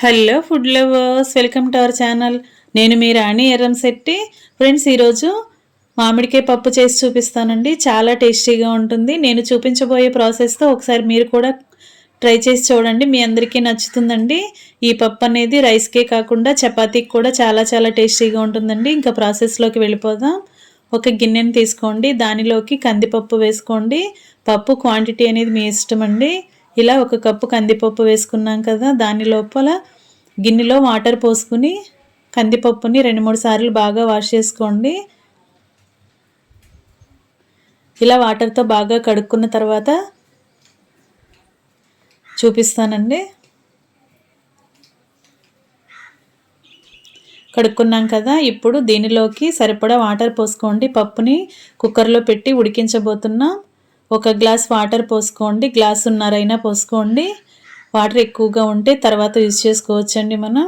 Hello food lovers welcome to our channel. నేను మీ Rani Erram Setti. Friends ఈరోజు మామిడికాయ పప్పు చేసి చూపిస్తానండి. చాలా టేస్టీగా ఉంటుంది. నేను చూపించబోయే ప్రాసెస్తో ఒకసారి మీరు కూడా ట్రై చేసి చూడండి. మీ అందరికీ నచ్చుతుందండి. ఈ పప్పు అనేది రైస్కే కాకుండా చపాతీకి కూడా చాలా చాలా టేస్టీగా ఉంటుందండి. ఇంకా ప్రాసెస్లోకి వెళ్ళిపోదాం. ఒక గిన్నెని తీసుకోండి. దానిలోకి కందిపప్పు వేసుకోండి. పప్పు క్వాంటిటీ అనేది మీ ఇష్టం అండి ఇలా ఒక కప్పు కందిపప్పు వేసుకున్నాం కదా దాని లోపల గిన్నెలో వాటర్ పోసుకుని కందిపప్పుని రెండు మూడు సార్లు బాగా వాష్ చేసుకోండి. ఇలా వాటర్తో బాగా కడుక్కున్న తర్వాత చూపిస్తానండి. కడుక్కున్నాం కదా ఇప్పుడు దీనిలోకి సరిపడా వాటర్ పోసుకోండి. పప్పుని కుక్కర్లో పెట్టి ఉడికించబోతున్నాం. ఒక గ్లాస్ వాటర్ పోసుకోండి గ్లాస్ ఉన్నారైనా పోసుకోండి. వాటర్ ఎక్కువగా ఉంటే తర్వాత యూజ్ చేసుకోవచ్చండి మనం.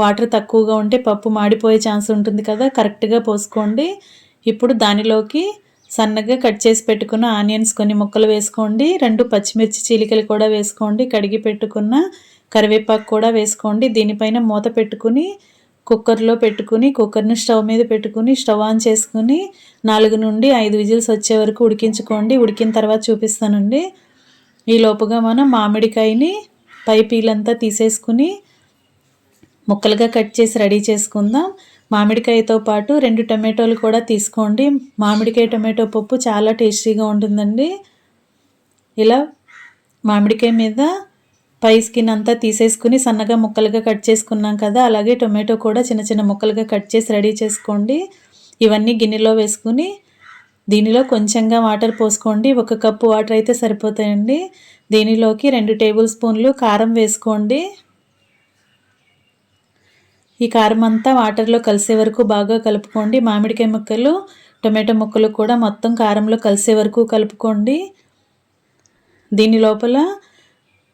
వాటర్ తక్కువగా ఉంటే పప్పు మాడిపోయే ఛాన్స్ ఉంటుంది కదా కరెక్ట్గా పోసుకోండి. ఇప్పుడు దానిలోకి సన్నగా కట్ చేసి పెట్టుకున్న ఆనియన్స్ కొన్ని ముక్కలు వేసుకోండి రెండు పచ్చిమిర్చి చీలికలు కూడా వేసుకోండి కడిగి పెట్టుకున్న కరివేపాకు కూడా వేసుకోండి దీనిపైన మూత పెట్టుకుని కుక్కర్లో పెట్టుకుని కుక్కర్ని స్టవ్ మీద పెట్టుకుని స్టవ్ ఆన్ చేసుకుని నాలుగు నుండి ఐదు విజిల్స్ వచ్చే వరకు ఉడికించుకోండి. ఉడికిన తర్వాత చూపిస్తానండి. ఈ లోపుగా మనం మామిడికాయని పై పీలంతా తీసేసుకుని ముక్కలుగా కట్ చేసి రెడీ చేసుకుందాం. మామిడికాయతో పాటు రెండు టమాటోలు కూడా తీసుకోండి. మామిడికాయ టమాటో పప్పు చాలా టేస్టీగా ఉంటుందండి. ఇలా మామిడికాయ మీద పై స్కిన్ అంతా తీసేసుకుని సన్నగా ముక్కలుగా కట్ చేసుకున్నాం కదా అలాగే టొమాటో కూడా చిన్న చిన్న ముక్కలుగా కట్ చేసి రెడీ చేసుకోండి. ఇవన్నీ గిన్నెలో వేసుకుని దీనిలో కొంచెంగా వాటర్ పోసుకోండి. ఒక కప్పు వాటర్ అయితే సరిపోతాయండి. దీనిలోకి రెండు టేబుల్ స్పూన్లు కారం వేసుకోండి. ఈ కారం అంతా వాటర్లో కలిసే వరకు బాగా కలుపుకోండి. మామిడికాయ ముక్కలు టొమాటో ముక్కలు కూడా మొత్తం కారంలో కలిసే వరకు కలుపుకోండి. దీని లోపల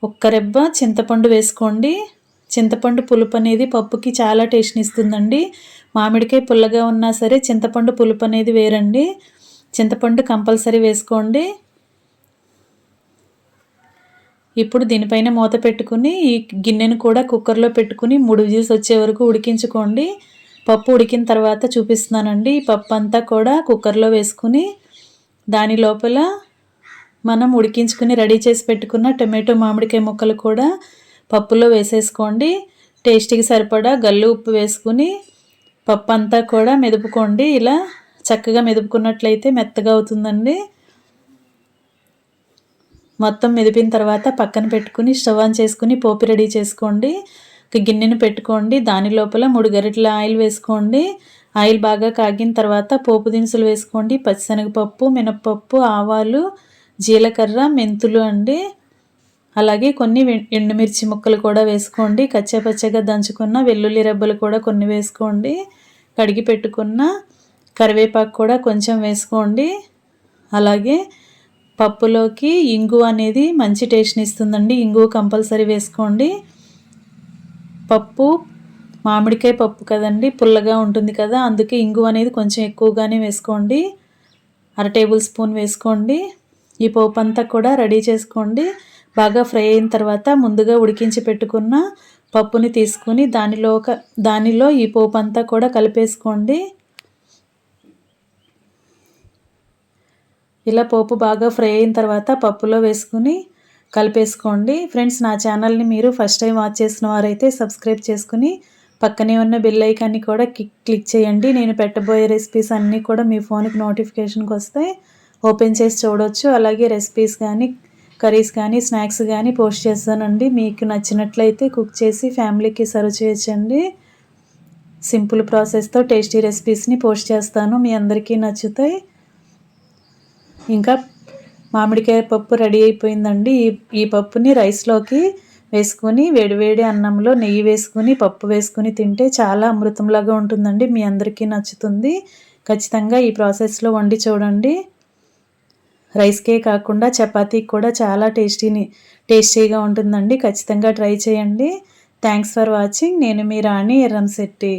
ఒక్క రెబ్బ చింతపండు వేసుకోండి. చింతపండు పులుపు అనేది పప్పుకి చాలా టేస్ట్ని ఇస్తుందండి. మామిడికాయ పుల్లగా ఉన్నా సరే చింతపండు పులుపు అనేది వేరండి. చింతపండు కంపల్సరీ వేసుకోండి. ఇప్పుడు దీనిపైన మూత పెట్టుకుని ఈ గిన్నెను కూడా కుక్కర్లో పెట్టుకుని మూడు విజిల్స్ వచ్చే వరకు ఉడికించుకోండి. పప్పు ఉడికిన తర్వాత చూపిస్తున్నానండి. ఈ పప్పు అంతా కూడా కుక్కర్లో వేసుకుని దాని లోపల మనం ఉడికించుకుని రెడీ చేసి పెట్టుకున్న టమాటో మామిడికాయ ముక్కలు కూడా పప్పులో వేసేసుకోండి. టేస్టీకి సరిపడా గల్లు ఉప్పు వేసుకుని పప్పు అంతా కూడా మెదుపుకోండి. ఇలా చక్కగా మెదుపుకున్నట్లయితే మెత్తగా అవుతుందండి. మొత్తం మెదిపిన తర్వాత పక్కన పెట్టుకుని స్టవ్ ఆన్ చేసుకుని పోపు రెడీ చేసుకోండి. ఒక గిన్నెను పెట్టుకోండి. దాని లోపల మూడు గరిటెల ఆయిల్ వేసుకోండి. ఆయిల్ బాగా కాగిన తర్వాత పోపు దినుసులు వేసుకోండి. పచ్చిశనగపప్పు మినప్పప్పు ఆవాలు జీలకర్ర మెంతులు అండి. అలాగే కొన్ని ఎండుమిర్చి ముక్కలు కూడా వేసుకోండి. కచ్చాపచ్చగా దంచుకున్న వెల్లుల్లి రెబ్బలు కూడా కొన్ని వేసుకోండి. కడిగి పెట్టుకున్న కరివేపాకు కూడా కొంచెం వేసుకోండి. అలాగే పప్పులోకి ఇంగు అనేది మంచి టేస్ట్ని ఇస్తుందండి. ఇంగు కంపల్సరీ వేసుకోండి. పప్పు మామిడికాయ పప్పు కదండి పుల్లగా ఉంటుంది కదా అందుకే ఇంగు అనేది కొంచెం ఎక్కువగానే వేసుకోండి. అర టేబుల్ స్పూన్ వేసుకోండి. ఈ పోపు అంతా కూడా రెడీ చేసుకోండి. బాగా ఫ్రై అయిన తర్వాత ముందుగా ఉడికించి పెట్టుకున్న పప్పుని తీసుకుని దానిలో దానిలో ఈ పోపు అంతా కూడా కలిపేసుకోండి. ఇలా పోపు బాగా ఫ్రై అయిన తర్వాత పప్పులో వేసుకుని కలిపేసుకోండి. ఫ్రెండ్స్ నా ఛానల్ని మీరు ఫస్ట్ టైం వాచ్ చేసిన వారైతే సబ్స్క్రైబ్ చేసుకుని పక్కనే ఉన్న బెల్ ఐకాన్ని కూడా క్లిక్ చేయండి. నేను పెట్టబోయే రెసిపీస్ అన్నీ కూడా మీ ఫోన్కి నోటిఫికేషన్కి వస్తాయి. ఓపెన్ చేసి చూడవచ్చు అలాగే రెసిపీస్ కానీ కర్రీస్ కానీ స్నాక్స్ కానీ పోస్ట్ చేస్తానండి. మీకు నచ్చినట్లయితే కుక్ చేసి ఫ్యామిలీకి సర్వ్ చేయొచ్చండి. సింపుల్ ప్రాసెస్తో టేస్టీ రెసిపీస్ని పోస్ట్ చేస్తాను. మీ అందరికీ నచ్చుతాయి. ఇంకా మామిడికాయ పప్పు రెడీ అయిపోయిందండి. ఈ ఈ పప్పుని రైస్లోకి వేసుకొని వేడివేడి అన్నంలో నెయ్యి వేసుకుని పప్పు వేసుకుని తింటే చాలా అమృతంలాగా ఉంటుందండి. మీ అందరికీ నచ్చుతుంది. ఖచ్చితంగా ఈ ప్రాసెస్లో వండి చూడండి. రైస్కే కాకుండా చపాతీకి కూడా చాలా టేస్టీని టేస్టీగా ఉంటుందండి. ఖచ్చితంగా ట్రై చేయండి. Thanks for watching. నేను మీ రాణి ఎర్రంశెట్టి